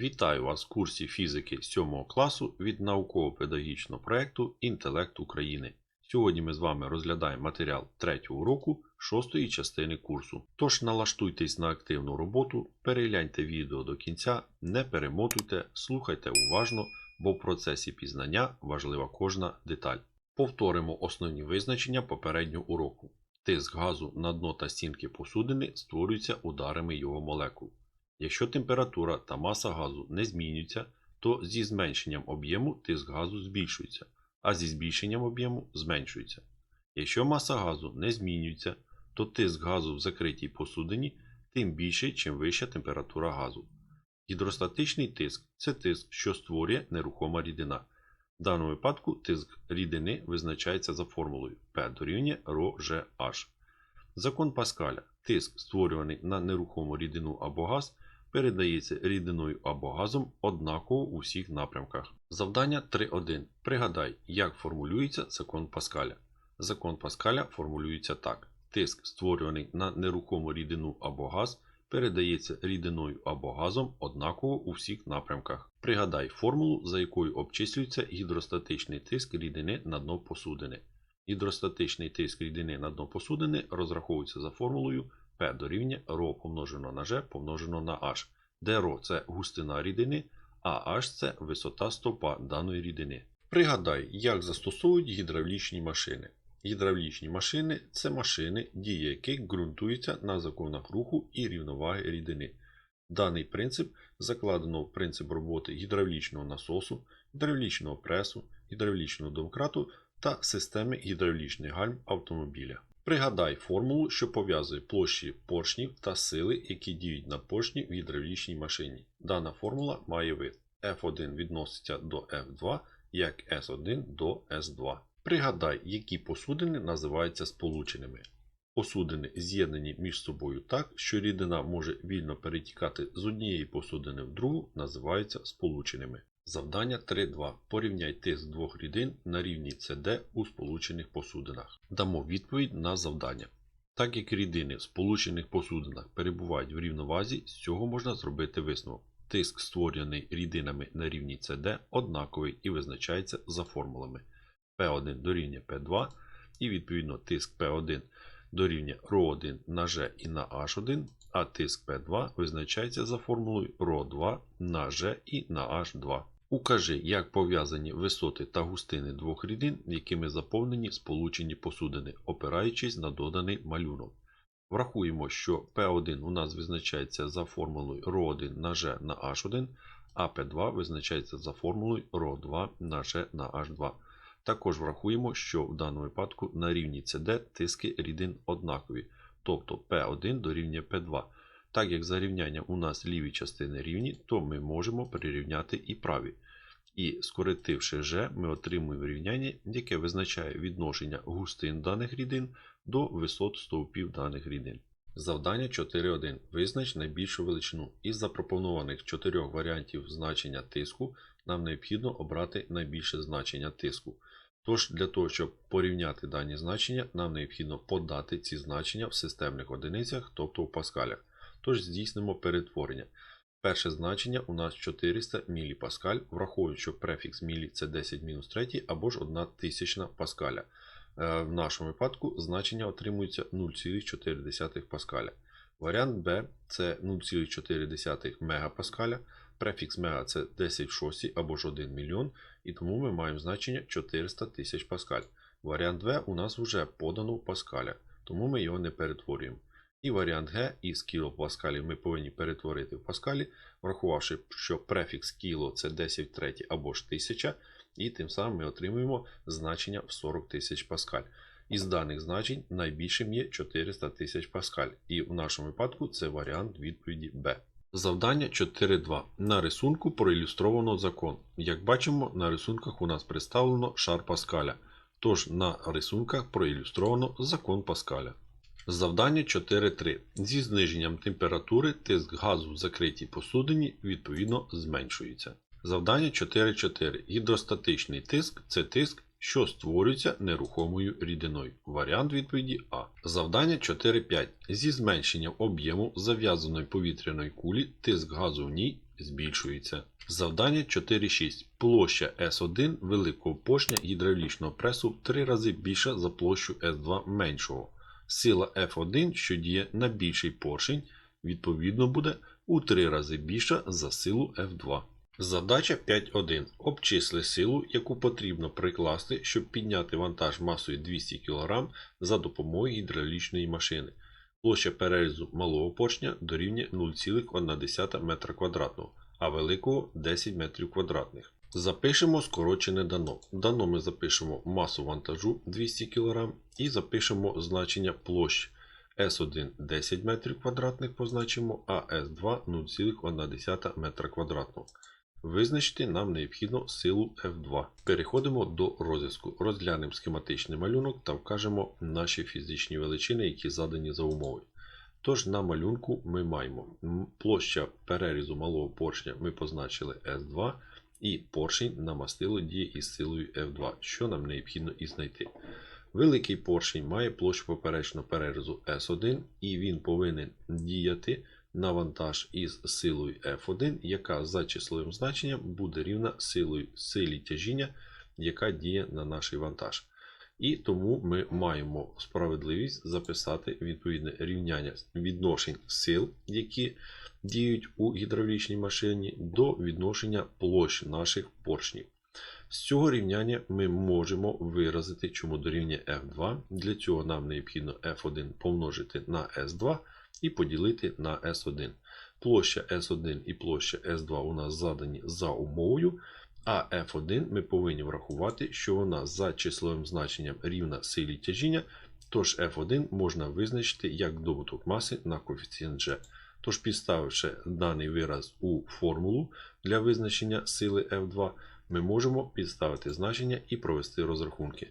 Вітаю вас в курсі фізики 7 класу від науково-педагогічного проєкту Інтелект України. Сьогодні ми з вами розглядаємо матеріал 3 уроку 6 частини курсу. Тож налаштуйтесь на активну роботу, перегляньте відео до кінця, не перемотуйте, слухайте уважно, бо в процесі пізнання важлива кожна деталь. Повторимо основні визначення попереднього уроку. Тиск газу на дно та стінки посудини створюється ударами його молекул. Якщо температура та маса газу не змінюються, то зі зменшенням об'єму тиск газу збільшується, а зі збільшенням об'єму зменшується. Якщо маса газу не змінюється, то тиск газу в закритій посудині тим більший, чим вища температура газу. Гідростатичний тиск це тиск, що створює нерухома рідина. В даному випадку тиск рідини визначається за формулою P дорівнює ρGH. Закон Паскаля. Тиск, створюваний на нерухому рідину або газ, передається рідиною або газом однаково у всіх напрямках. Завдання 3.1. Пригадай, як формулюється закон Паскаля. Закон Паскаля формулюється так: тиск, створюваний на нерухому рідину або газ, передається рідиною або газом однаково у всіх напрямках. Пригадай формулу, за якою обчислюється гідростатичний тиск рідини на дно посудини. Гідростатичний тиск рідини на дно посудини розраховується за формулою P дорівнює ρ помножено на G помножено на H, де ρ це густина рідини, а H це висота стовпа даної рідини. Пригадай, як застосовують гідравлічні машини. Гідравлічні машини це машини, дія яких ґрунтуються на законах руху і рівноваги рідини. Даний принцип закладено в принцип роботи гідравлічного насосу, гідравлічного пресу, гідравлічного домкрату та системи гідравлічних гальм автомобіля. Пригадай формулу, що пов'язує площі поршнів та сили, які діють на поршні в гідравлічній машині. Дана формула має вид F1 відноситься до F2, як S1 до S2. Пригадай, які посудини називаються сполученими. Посудини з'єднані між собою так, що рідина може вільно перетікати з однієї посудини в другу, називаються сполученими. Завдання 3.2. Порівняй тиск двох рідин на рівні CD у сполучених посудинах. Дамо відповідь на завдання. Так як рідини в сполучених посудинах перебувають в рівновазі, з цього можна зробити висновок. Тиск, створюваний рідинами на рівні CD, однаковий і визначається за формулами P1 дорівнює P2, і відповідно тиск P1 дорівнює ρ1 на G і на H1, а тиск P2 визначається за формулою ρ2 на G і на H2. Укажи, як пов'язані висоти та густини двох рідин, якими заповнені сполучені посудини, опираючись на доданий малюнок. Врахуємо, що P1 у нас визначається за формулою ρ1 на G на H1, а P2 визначається за формулою ρ2 на G на H2. Також врахуємо, що в даному випадку на рівні CD тиски рідин однакові, тобто P1 дорівнює P2. Так як за рівняння у нас ліві частини рівні, то ми можемо прирівняти і праві. І скоротивши G, ми отримуємо рівняння, яке визначає відношення густин даних рідин до висот стовпів даних рідин. Завдання 4.1. Визнач найбільшу величину. Із запропонованих чотирьох варіантів значення тиску нам необхідно обрати найбільше значення тиску. Тож, для того, щоб порівняти дані значення, нам необхідно подати ці значення в системних одиницях, тобто в паскалях. Тож здійснимо перетворення. Перше значення у нас 400 міліпаскаль, враховуючи, що префікс мілі це 10-3 або ж 1 тисячна паскаля. Е, В нашому випадку значення отримується 0,4 паскаля. Варіант Б це 0,4 мегапаскаля. Префікс мега це 10 в 6 або ж 1 мільйон, і тому ми маємо значення 400 тисяч паскаль. Варіант В у нас вже подано в паскалях, тому ми його не перетворюємо. І варіант Г із кілопаскалів ми повинні перетворити в паскалі, врахувавши, що префікс кіло це 10 в 3 або ж 1000, і тим самим ми отримуємо значення в 40 тисяч паскаль. Із даних значень найбільшим є 400 тисяч паскаль, і в нашому випадку це варіант відповіді Б. Завдання 4.2. На рисунку проілюстровано закон. Як бачимо, на рисунках у нас представлено шар Паскаля. Тож на рисунках проілюстровано закон Паскаля. Завдання 4.3. Зі зниженням температури тиск газу в закритій посудині відповідно зменшується. Завдання 4.4. Гідростатичний тиск це тиск, що створюється нерухомою рідиною. Варіант відповіді А. Завдання 4.5. Зі зменшенням об'єму зав'язаної повітряної кулі тиск газу в ній збільшується. Завдання 4.6. Площа S1 великого поршня гідравлічного пресу в 3 рази більша за площу S2 меншого. Сила F1, що діє на більший поршень, відповідно буде у 3 рази більша за силу F2. Задача 5.1. Обчисли силу, яку потрібно прикласти, щоб підняти вантаж масою 200 кг за допомогою гідравлічної машини. Площа перерізу малого поршня дорівнює 0,1 метра квадратного, а великого 10 метрів квадратних. Запишемо скорочене дано. Дано ми запишемо масу вантажу 200 кг і запишемо значення площ. S1 10 метрів квадратних позначимо, а S2 0,1 метра квадратного. Визначити нам необхідно силу F2. Переходимо до розв'язку. Розглянемо схематичний малюнок та вкажемо наші фізичні величини, які задані за умовою. Тож на малюнку ми маємо площа перерізу малого поршня ми позначили S2 і поршень на мастило діє із силою F2, що нам необхідно і знайти. Великий поршень має площу поперечного перерізу S1 і він повинен діяти на вантаж із силою F1, яка за числовим значенням буде рівна силою силі тяжіння, яка діє на наш вантаж. І тому ми маємо справедливість записати відповідне рівняння відношень сил, які діють у гідравлічній машині, до відношення площ наших поршнів. З цього рівняння ми можемо виразити, чому дорівнює F2. Для цього нам необхідно F1 помножити на S2 і поділити на S1. Площа S1 і площа S2 у нас задані за умовою, а F1 ми повинні врахувати, що вона за числовим значенням рівна силі тяжіння, тож F1 можна визначити як добуток маси на коефіцієнт G. Тож, підставивши даний вираз у формулу для визначення сили F2, ми можемо підставити значення і провести розрахунки.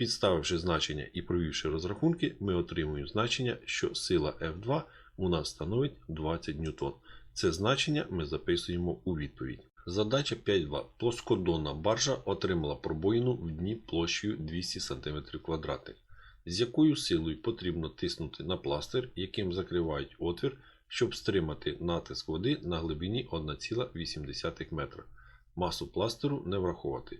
Підставивши значення і провівши розрахунки, ми отримуємо значення, що сила F2 у нас становить 20 ньютон. Це значення ми записуємо у відповідь. Задача 5.2. Плоскодонна баржа отримала пробоїну в дні площею 200 см квадратних. З якою силою потрібно тиснути на пластир, яким закривають отвір, щоб стримати натиск води на глибині 1,8 метра. Масу пластиру не враховувати.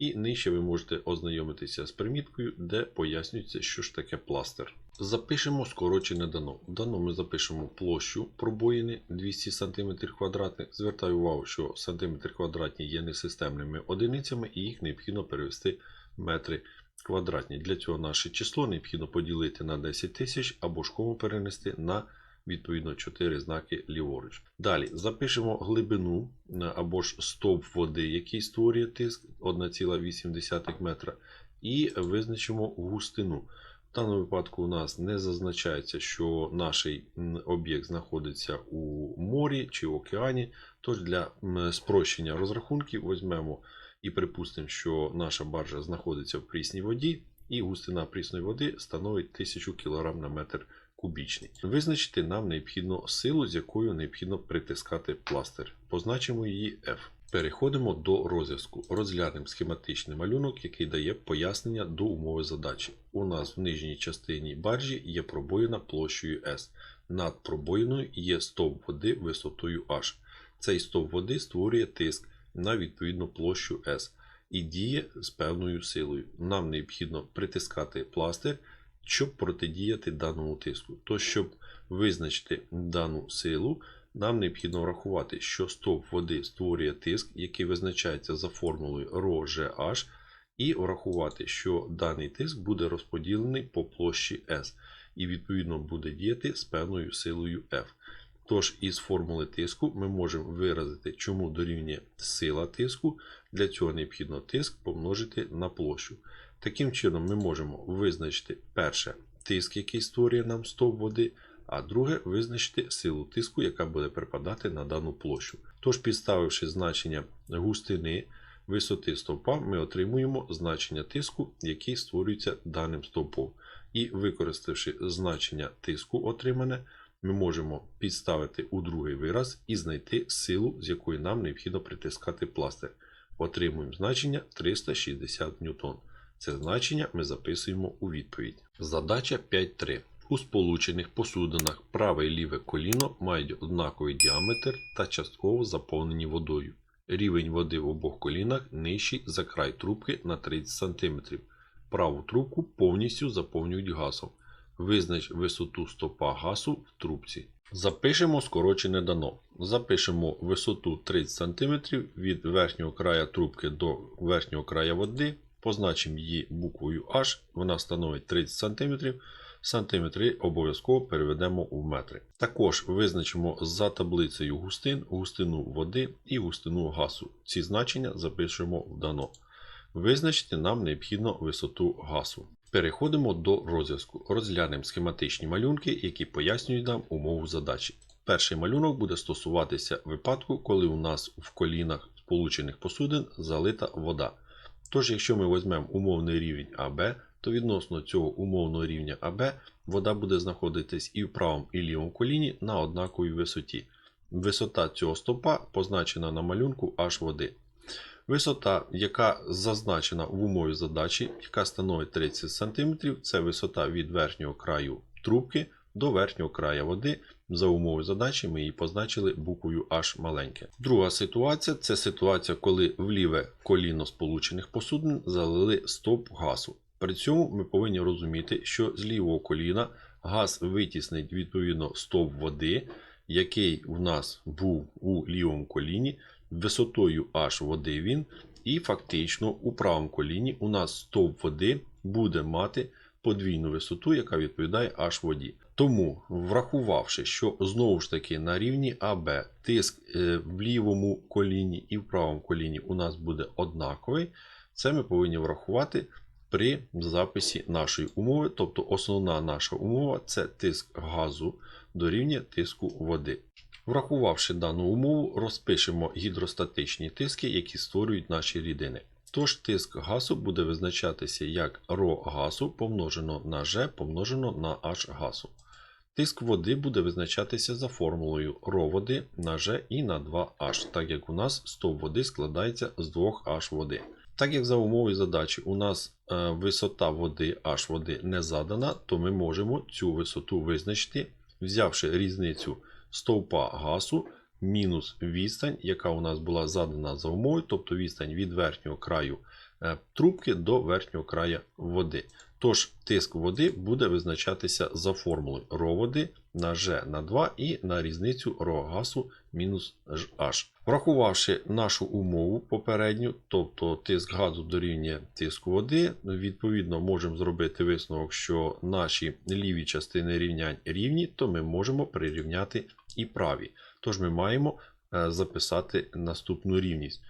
І нижче ви можете ознайомитися з приміткою, де пояснюється, що ж таке пластир. Запишемо скорочене дано. Дано ми запишемо площу пробоїни 200 см. Звертаю увагу, що сантиметри квадратні є несистемними одиницями і їх необхідно перевести в метри квадратні. Для цього наше число необхідно поділити на 10 тисяч або ж кому перенести на відповідно 4 знаки ліворуч. Далі запишемо глибину або ж стовп води, який створює тиск 1,8 метра, і визначимо густину. В даному випадку у нас не зазначається, що наш об'єкт знаходиться у морі чи океані. Тож для спрощення розрахунків візьмемо і припустимо, що наша баржа знаходиться в прісній воді, і густина прісної води становить 1000 кг на метр кубічний. Визначити нам необхідно силу, з якою необхідно притискати пластир. Позначимо її F. Переходимо до розв'язку. Розглянемо схематичний малюнок, який дає пояснення до умови задачі. У нас в нижній частині баржі є пробоїна площею S. Над пробоїною є стовп води висотою H. Цей стовп води створює тиск на відповідну площу S і діє з певною силою. Нам необхідно притискати пластир щоб протидіяти даному тиску. То, щоб визначити дану силу, нам необхідно врахувати, що стовп води створює тиск, який визначається за формулою ρGH, і врахувати, що даний тиск буде розподілений по площі S, і відповідно буде діяти з певною силою F. Тож, із формули тиску ми можемо виразити, чому дорівнює сила тиску. Для цього необхідно тиск помножити на площу. Таким чином, ми можемо визначити перше тиск, який створює нам стовп води, а друге визначити силу тиску, яка буде припадати на дану площу. Тож, підставивши значення густини висоти стовпа, ми отримуємо значення тиску, який створюється даним стовпом. І використавши значення тиску отримане, ми можемо підставити у другий вираз і знайти силу, з якою нам необхідно притискати пластир. Отримуємо значення 360 ньютон. Це значення ми записуємо у відповідь. Задача 5.3. У сполучених посудинах праве і ліве коліно мають однаковий діаметр та частково заповнені водою. Рівень води в обох колінах нижчий за край трубки на 30 см. Праву трубку повністю заповнюють газом. Визнач висоту стопа газу в трубці. Запишемо скорочене дано. Запишемо висоту 30 см від верхнього края трубки до верхнього края води. Позначимо її буквою H. Вона становить 30 см. Сантиметри обов'язково переведемо в метри. Також визначимо за таблицею густин, густину води і густину газу. Ці значення запишемо в дано. Визначити нам необхідно висоту газу. Переходимо до розв'язку. Розглянемо схематичні малюнки, які пояснюють нам умову задачі. Перший малюнок буде стосуватися випадку, коли у нас в колінах сполучених посудин залита вода. Тож, якщо ми візьмемо умовний рівень АБ, то відносно цього умовного рівня АБ вода буде знаходитись і в правому і лівому коліні на однаковій висоті. Висота цього стопа позначена на малюнку H води. Висота, яка зазначена в умові задачі, яка становить 30 см, це висота від верхнього краю трубки до верхнього краю води. За умовою задачі ми її позначили буквою H маленьке. Друга ситуація це ситуація, коли в ліве коліно сполучених посудин залили стоп газу. При цьому ми повинні розуміти, що з лівого коліна газ витіснить відповідно стовп води, який у нас був у лівому коліні, висотою H води він, і фактично у правому коліні у нас стовп води буде мати подвійну висоту, яка відповідає H воді. Тому, врахувавши, що знову ж таки на рівні АБ тиск е, в лівому коліні і в правому коліні у нас буде однаковий, це ми повинні врахувати при записі нашої умови. Тобто основна наша умова це тиск газу дорівнює тиску води. Врахувавши дану умову, розпишемо гідростатичні тиски, які створюють наші рідини. Тож тиск газу буде визначатися як ρ газу помножено на G помножено на H газу. Тиск води буде визначатися за формулою ρ води на G і на 2H, так як у нас стовп води складається з 2H води. Так як за умовою задачі у нас е, висота води H води не задана, то ми можемо цю висоту визначити, взявши різницю стовпа газу мінус відстань, яка у нас була задана за умовою, тобто відстань від верхнього краю е, трубки до верхнього краю води. Тож тиск води буде визначатися за формулою ρ води на G на 2 і на різницю ρ газу мінус H. Врахувавши нашу умову попередню, тобто тиск газу дорівнює тиску води, відповідно можемо зробити висновок, що наші ліві частини рівнянь рівні, то ми можемо прирівняти і праві. Тож ми маємо е, записати наступну рівність.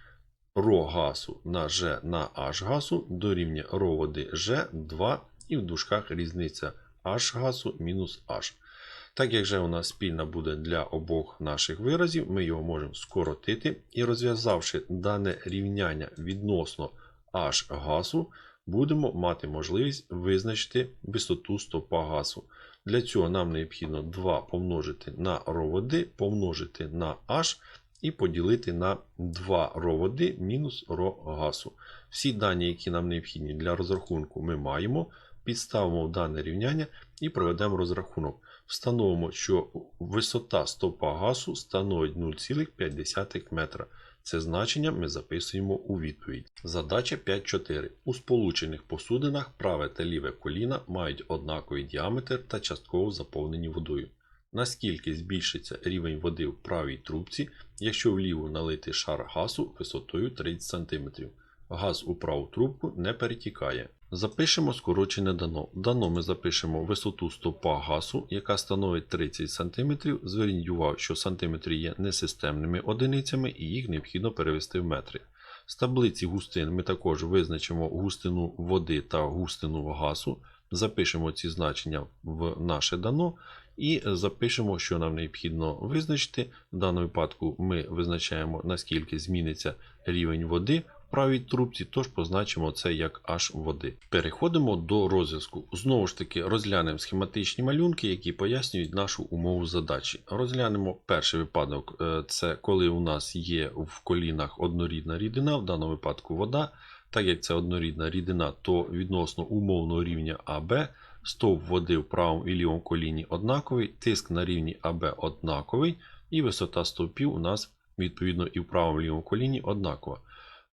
Ро газу на G на H газу дорівнює ρ води G 2 і в дужках різниця H газу мінус H. Так як же у нас спільна буде для обох наших виразів, ми його можемо скоротити і розв'язавши дане рівняння відносно H газу, будемо мати можливість визначити висоту стопа газу. Для цього нам необхідно 2 помножити на ρ води, помножити на H і поділити на 2 ρ води мінус ρ газу. Всі дані, які нам необхідні для розрахунку, ми маємо. Підставимо дане рівняння і проведемо розрахунок. Встановимо, що висота стопа газу становить 0,5 метра. Це значення ми записуємо у відповідь. Задача 5.4. У сполучених посудинах праве та ліве коліна мають однаковий діаметр та частково заповнені водою. Наскільки збільшиться рівень води в правій трубці, якщо вліво налити шар газу висотою 30 см. Газ у праву трубку не перетікає. Запишемо скорочене дано. Дано ми запишемо висоту стопа газу, яка становить 30 см. Зверніть увагу, що сантиметри є несистемними одиницями і їх необхідно перевести в метри. З таблиці густин ми також визначимо густину води та густину газу. Запишемо ці значення в наше дано і запишемо, що нам необхідно визначити. В даному випадку ми визначаємо, наскільки зміниться рівень води в правій трубці, тож позначимо це як H води. Переходимо до розв'язку. Знову ж таки, розглянемо схематичні малюнки, які пояснюють нашу умову задачі. Розглянемо перший випадок, е, це коли у нас є в колінах однорідна рідина, в даному випадку вода. Так як це однорідна рідина, то відносно умовного рівня АБ стовп води в правому і лівому коліні однаковий, тиск на рівні АБ однаковий, і висота стовпів у нас відповідно і в правому і лівому коліні однакова.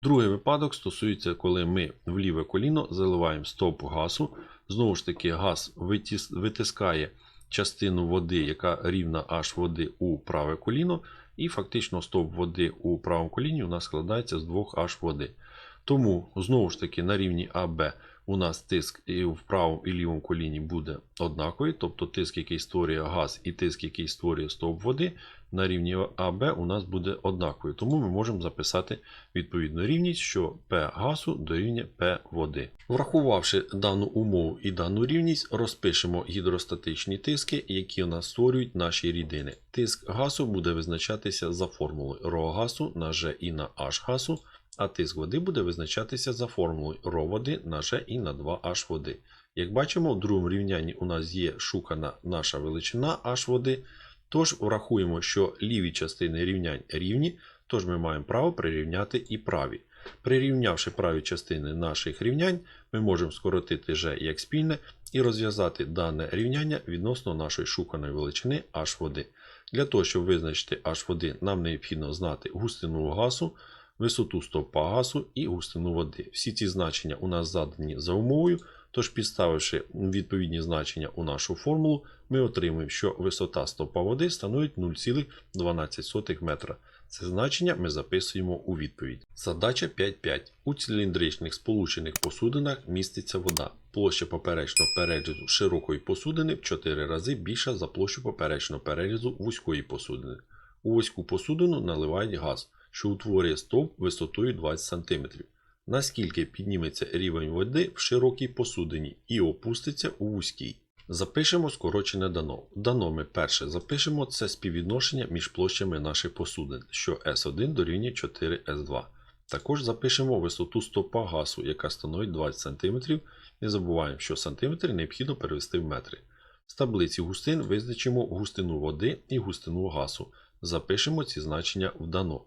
Другий випадок стосується, коли ми в ліве коліно заливаємо стовп газу. Знову ж таки, газ витискає частину води, яка рівна аж води у праве коліно, і фактично стовп води у правому коліні у нас складається з двох аж води. Тому, знову ж таки, на рівні АБ у нас тиск і в правому і лівому коліні буде однаковий, тобто тиск, який створює газ, і тиск, який створює стовп води, на рівні АБ у нас буде однаковий. Тому ми можемо записати відповідну рівність, що P газу дорівнює P води. Врахувавши дану умову і дану рівність, розпишемо гідростатичні тиски, які у нас створюють наші рідини. Тиск газу буде визначатися за формулою ρ газу на G і на H газу, а тиск води буде визначатися за формулою ρ води на G і на 2H води. Як бачимо, в другому рівнянні у нас є шукана наша величина H води. Тож врахуємо, що ліві частини рівнянь рівні, тож ми маємо право прирівняти і праві. Прирівнявши праві частини наших рівнянь, ми можемо скоротити G як спільне і розв'язати дане рівняння відносно нашої шуканої величини H води. Для того, щоб визначити H води, нам необхідно знати густину газу, висоту стовпа газу і густину води. Всі ці значення у нас задані за умовою, тож підставивши відповідні значення у нашу формулу, ми отримуємо, що висота стовпа води становить 0,12 метра. Це значення ми записуємо у відповідь. Задача 5.5. У циліндричних сполучених посудинах міститься вода. Площа поперечного перерізу широкої посудини в 4 рази більша за площу поперечного перерізу вузької посудини. У вузьку посудину наливають газ, що утворює стовп висотою 20 см. Наскільки підніметься рівень води в широкій посудині і опуститься у вузькій. Запишемо скорочене дано. Дано ми перше запишемо це співвідношення між площами наших посудин, що S1 дорівнює 4S2. Також запишемо висоту стопа газу, яка становить 20 см. Не забуваємо, що сантиметри необхідно перевести в метри. З таблиці густин визначимо густину води і густину газу. Запишемо ці значення в дано.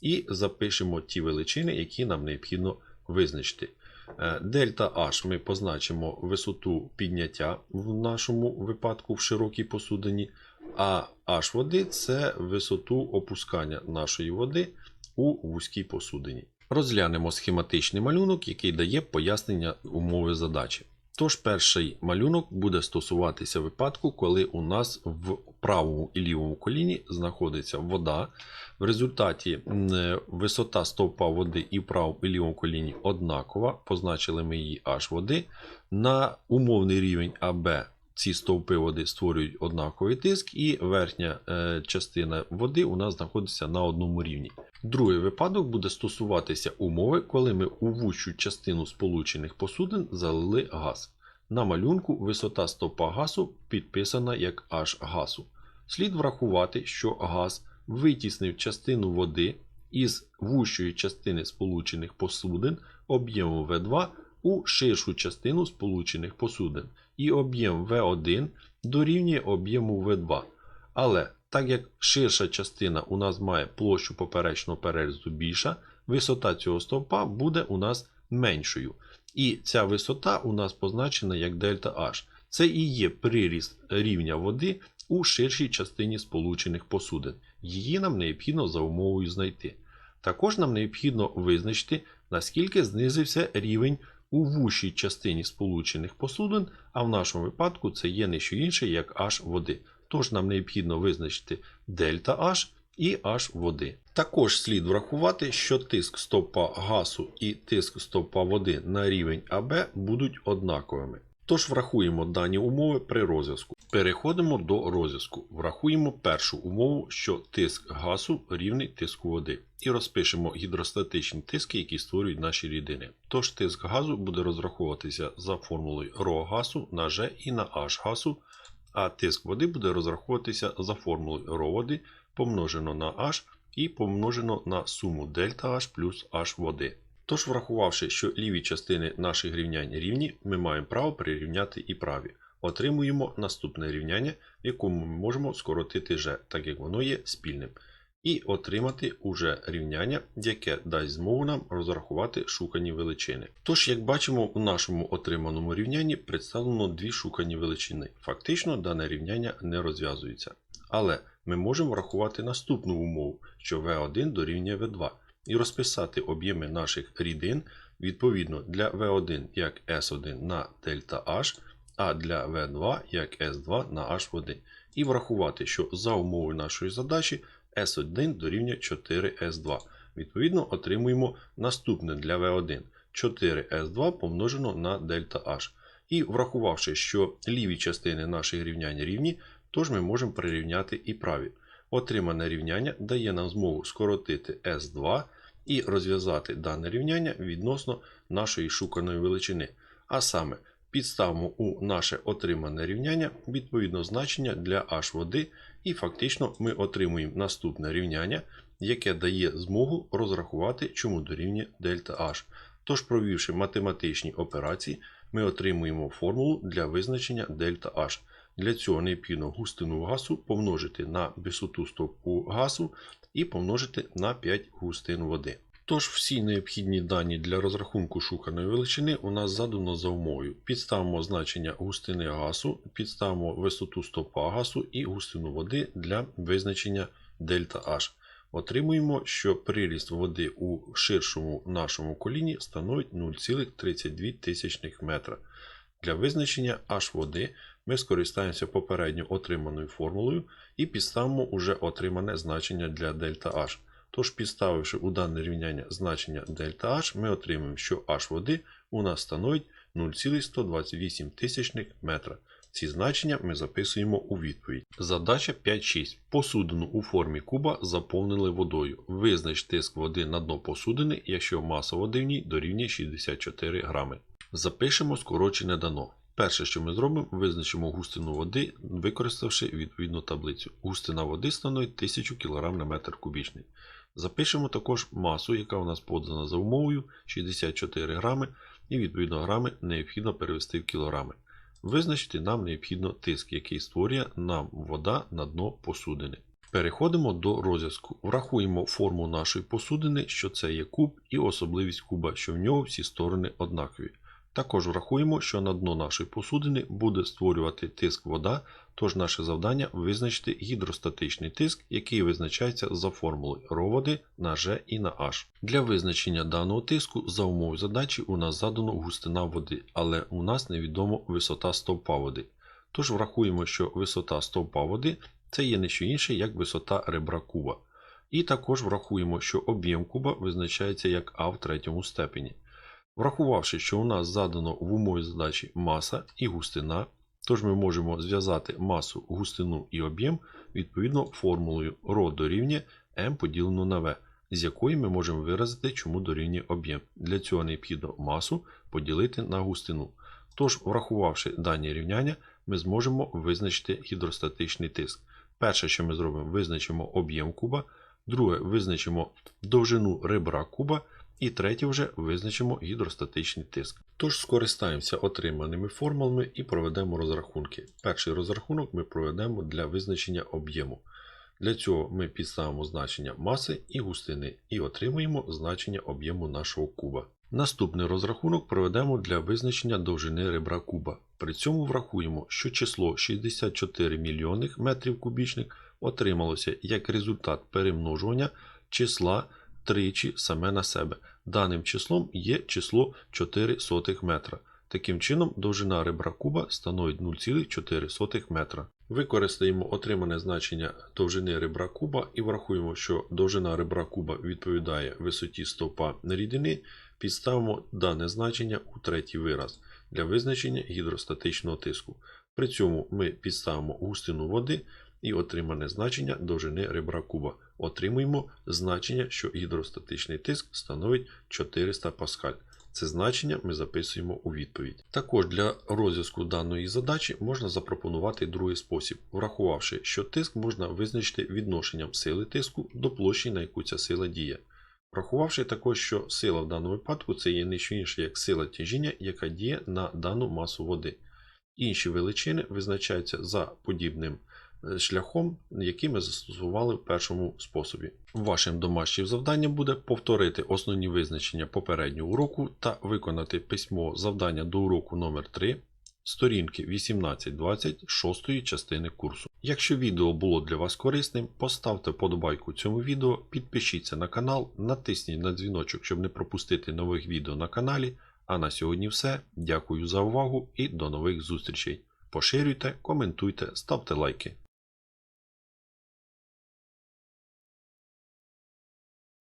І запишемо ті величини, які нам необхідно визначити. Е, Дельта H ми позначимо висоту підняття в нашому випадку в широкій посудині, а H води це висоту опускання нашої води у вузькій посудині. Розглянемо схематичний малюнок, який дає пояснення умови задачі. Тож перший малюнок буде стосуватися випадку, коли у нас в правому і лівому коліні знаходиться вода. В результаті висота стовпа води і в правому і лівому коліні однакова. Позначили ми її аж води. На умовний рівень АБ ці стовпи води створюють однаковий тиск, і верхня е, частина води у нас знаходиться на одному рівні. Другий випадок буде стосуватися умови, коли ми у вущу частину сполучених посудин залили газ. На малюнку висота стовпа газу підписана як H газу. Слід врахувати, що газ витіснив частину води із вущої частини сполучених посудин об'ємом В2 у ширшу частину сполучених посудин, і об'єм В1 дорівнює об'єму В2. Але так як ширша частина у нас має площу поперечного перерізу більша, висота цього стовпа буде у нас меншою. І ця висота у нас позначена як дельта H. Це і є приріст рівня води у ширшій частині сполучених посудин. Її нам необхідно за умовою знайти. Також нам необхідно визначити, наскільки знизився рівень у вущій частині сполучених посудин, а в нашому випадку це є не що інше, як H води. Тож нам необхідно визначити дельта H і H води. Також слід врахувати, що тиск стовпа газу і тиск стовпа води на рівень АБ будуть однаковими. Тож врахуємо дані умови при розв'язку. Переходимо до розв'язку. Врахуємо першу умову, що тиск газу рівний тиску води. І розпишемо гідростатичні тиски, які створюють наші рідини. Тож тиск газу буде розраховуватися за формулою ρ газу на G і на H газу, а тиск води буде розраховуватися за формулою ρ води помножено на H і помножено на суму дельта H плюс H води. Тож, врахувавши, що ліві частини наших рівнянь рівні, ми маємо право прирівняти і праві. Отримуємо наступне рівняння, в якому ми можемо скоротити G, так як воно є спільним. і отримати уже рівняння, яке дасть змогу нам розрахувати шукані величини. Тож, як бачимо, у нашому отриманому рівнянні представлено дві шукані величини. Фактично, дане рівняння не розв'язується. Але ми можемо врахувати наступну умову, що V1 дорівнює V2, і розписати об'єми наших рідин відповідно для V1 як S1 на дельта H, а для V2 як S2 на H води. І врахувати, що за умовою нашої задачі S1 дорівнює 4S2. Відповідно, отримуємо наступне для V1 4S2 помножено на дельта H. І врахувавши, що ліві частини наших рівнянь рівні, тож ми можемо прирівняти і праві. Отримане рівняння дає нам змогу скоротити S2 і розв'язати дане рівняння відносно нашої шуканої величини. А саме, підставимо у наше отримане рівняння відповідно значення для H води, і фактично ми отримуємо наступне рівняння, яке дає змогу розрахувати, чому дорівнює дельта H. Тож, провівши математичні операції, ми отримуємо формулу для визначення дельта H. Для цього необхідно густину газу помножити на висоту стовпу газу і помножити на 5 густин води. Тож всі необхідні дані для розрахунку шуканої величини у нас задано за умовою. Підставимо значення густини газу, підставимо висоту стовпа газу і густину води для визначення дельта H. Отримуємо, що приріст води у ширшому нашому коліні становить 0,32 метра. Для визначення H води ми скористаємося попередньо отриманою формулою і підставимо уже отримане значення для дельта H. Тож, підставивши у дане рівняння значення дельта H, ми отримаємо, що H води у нас становить 0,128 тисячних метра. Ці значення ми записуємо у відповідь. Задача 5.6. Посудину у формі куба заповнили водою. Визнач тиск води на дно посудини, якщо маса води в ній дорівнює 64 грами. Запишемо скорочене дано. Перше, що ми зробимо, визначимо густину води, використавши відповідну таблицю. Густина води становить 1000 кг на метр кубічний. Запишемо також масу, яка у нас подана за умовою 64 грами, і відповідно грами необхідно перевести в кілограми. Визначити нам необхідно тиск, який створює нам вода на дно посудини. Переходимо до розв'язку. Врахуємо форму нашої посудини, що це є куб, і особливість куба, що в нього всі сторони однакові. Також врахуємо, що на дно нашої посудини буде створювати тиск вода, тож наше завдання визначити гідростатичний тиск, який визначається за формулою ρ води на G і на H. Для визначення даного тиску за умови задачі у нас задано густина води, але у нас невідомо висота стовпа води. Тож врахуємо, що висота стовпа води це є не що інше, як висота ребра куба. І також врахуємо, що об'єм куба визначається як А в третьому степені. Врахувавши, що у нас задано в умові задачі маса і густина, тож ми можемо зв'язати масу, густину і об'єм відповідно формулою ρ дорівнює m поділено на v, з якої ми можемо виразити, чому дорівнює об'єм. Для цього необхідно масу поділити на густину. Тож, врахувавши дані рівняння, ми зможемо визначити гідростатичний тиск. Перше, що ми зробимо, визначимо об'єм куба, друге, визначимо довжину ребра куба. І третє вже визначимо гідростатичний тиск. Тож скористаємося отриманими формулами і проведемо розрахунки. Перший розрахунок ми проведемо для визначення об'єму. Для цього ми підставимо значення маси і густини і отримуємо значення об'єму нашого куба. Наступний розрахунок проведемо для визначення довжини ребра куба. При цьому врахуємо, що число 64 мільйонних метрів кубічних отрималося як результат перемножування числа тричі саме на себе. Даним числом є число 4 сотих метра. Таким чином, довжина ребра куба становить 0,4 метра. Використаємо отримане значення довжини ребра куба і врахуємо, що довжина ребра куба відповідає висоті стовпа рідини, підставимо дане значення у третій вираз для визначення гідростатичного тиску. При цьому ми підставимо густину води і отримане значення довжини ребра куба. Отримуємо значення, що гідростатичний тиск становить 400 паскаль. Це значення ми записуємо у відповідь. Також для розв'язку даної задачі можна запропонувати другий спосіб, врахувавши, що тиск можна визначити відношенням сили тиску до площі, на яку ця сила діє. Врахувавши також, що сила в даному випадку це є не що інше, як сила тяжіння, яка діє на дану масу води. Інші величини визначаються за подібним шляхом, який ми застосували в першому способі. Вашим домашнім завданням буде повторити основні визначення попереднього уроку та виконати письмо завдання до уроку номер 3 сторінки 18-20 шостої частини курсу. Якщо відео було для вас корисним, поставте вподобайку цьому відео, підпишіться на канал, натисніть на дзвіночок, щоб не пропустити нових відео на каналі. А на сьогодні все. Дякую за увагу і до нових зустрічей. Поширюйте, коментуйте, ставте лайки.